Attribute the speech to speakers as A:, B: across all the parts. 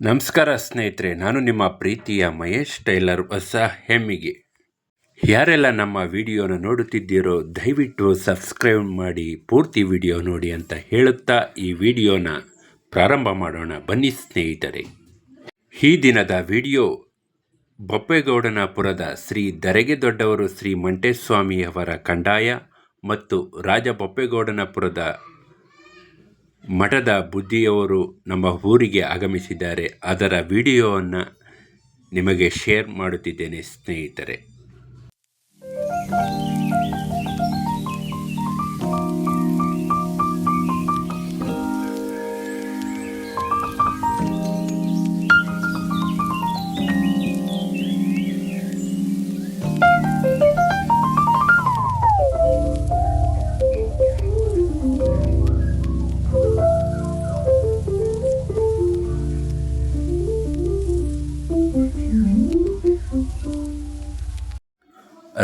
A: ನಮಸ್ಕಾರ ಸ್ನೇಹಿತರೆ, ನಾನು ನಿಮ್ಮ ಪ್ರೀತಿಯ ಮಹೇಶ್ ಟೈಲರ್ ಹೊಸ ಹೆಮ್ಮಿಗೆ. ಯಾರೆಲ್ಲ ನಮ್ಮ ವಿಡಿಯೋನ ನೋಡುತ್ತಿದ್ದೀರೋ, ದಯವಿಟ್ಟು ಸಬ್ಸ್ಕ್ರೈಬ್ ಮಾಡಿ, ಪೂರ್ತಿ ವಿಡಿಯೋ ನೋಡಿ ಅಂತ ಹೇಳುತ್ತಾ ಈ ವಿಡಿಯೋನ ಪ್ರಾರಂಭ ಮಾಡೋಣ. ಬನ್ನಿ ಸ್ನೇಹಿತರೆ. ಈ ದಿನದ ವಿಡಿಯೋ, ಬೊಪ್ಪೇಗೌಡನಪುರದ ಶ್ರೀ ದರೆಗೆ ದೊಡ್ಡವರು ಶ್ರೀ ಮಂಟೇಸ್ವಾಮಿಯವರ ಕಂಡಾಯ ಮತ್ತು ರಾಜ ಬೊಪ್ಪೇಗೌಡನಪುರದ ಮಠದ ಬುದ್ಧಿಯವರು ನಮ್ಮ ಊರಿಗೆ ಆಗಮಿಸಿದ್ದಾರೆ. ಅದರ ವಿಡಿಯೋವನ್ನು ನಿಮಗೆ ಶೇರ್ ಮಾಡುತ್ತಿದ್ದೇನೆ ಸ್ನೇಹಿತರೆ.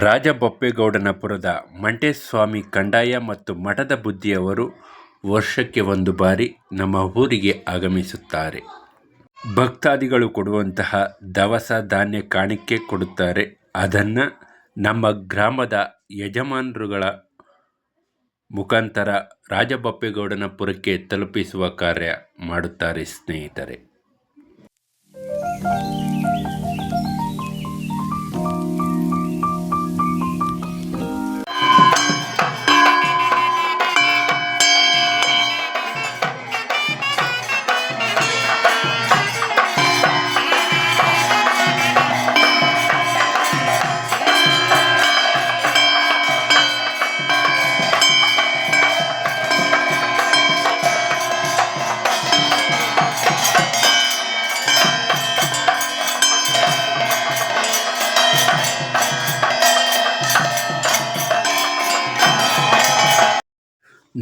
A: ರಾಜಬೊಪ್ಪೇಗೌಡನಪುರದ ಮಂಟೇಸ್ವಾಮಿ ಕಂದಾಯ ಮತ್ತು ಮಠದ ಬುದ್ಧಿಯವರು ವರ್ಷಕ್ಕೆ ಒಂದು ಬಾರಿ ನಮ್ಮ ಊರಿಗೆ ಆಗಮಿಸುತ್ತಾರೆ. ಭಕ್ತಾದಿಗಳು ಕೊಡುವಂತಹ ದವಸ ಧಾನ್ಯ ಕಾಣಿಕೆ ಕೊಡುತ್ತಾರೆ. ಅದನ್ನು ನಮ್ಮ ಗ್ರಾಮದ ಯಜಮಾನರುಗಳ ಮುಖಾಂತರ ರಾಜಬೊಪ್ಪೇಗೌಡನಪುರಕ್ಕೆ ತಲುಪಿಸುವ ಕಾರ್ಯ ಮಾಡುತ್ತಾರೆ ಸ್ನೇಹಿತರೆ.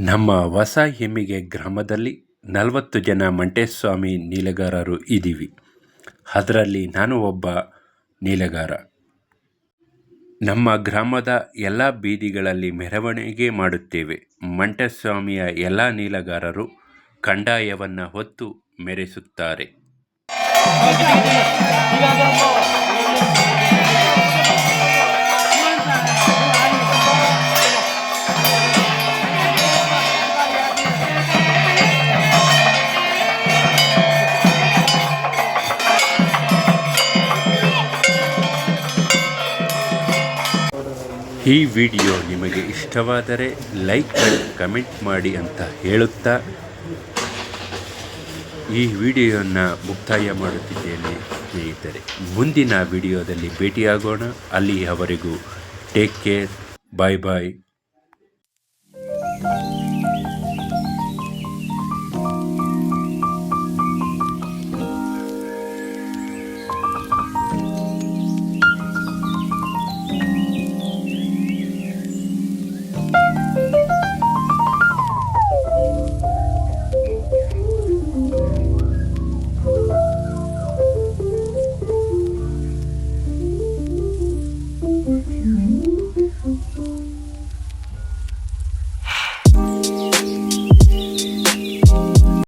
A: ನಮ್ಮ ಹೊಸ ಹೆಮ್ಮಿಗೆ ಗ್ರಾಮದಲ್ಲಿ ನಲವತ್ತು ಜನ ಮಂಟೇಸ್ವಾಮಿ ನೀಲಗಾರರು ಇದ್ದೀವಿ. ಅದರಲ್ಲಿ ನಾನು ಒಬ್ಬ ನೀಲಗಾರ. ನಮ್ಮ ಗ್ರಾಮದ ಎಲ್ಲ ಬೀದಿಗಳಲ್ಲಿ ಮೆರವಣಿಗೆ ಮಾಡುತ್ತೇವೆ. ಮಂಟೇಸ್ವಾಮಿಯ ಎಲ್ಲ ನೀಲಗಾರರು ಕಂಡಾಯವನ್ನು ಹೊತ್ತು ಮೆರೆಸುತ್ತಾರೆ. ಈ ವಿಡಿಯೋ ನಿಮಗೆ ಇಷ್ಟವಾದರೆ ಲೈಕ್ ಮಾಡಿ, ಕಮೆಂಟ್ ಮಾಡಿ ಅಂತ ಹೇಳುತ್ತಾ ಈ ವಿಡಿಯೋವನ್ನು ಮುಕ್ತಾಯ ಮಾಡುತ್ತಿದ್ದೇನೆ ಸ್ನೇಹಿತರೆ. ಮುಂದಿನ ವಿಡಿಯೋದಲ್ಲಿ ಭೇಟಿಯಾಗೋಣ. ಅಲ್ಲಿಯವರೆಗೂ ಟೇಕ್ ಕೇರ್ ಬಾಯ್ ಬಾಯ್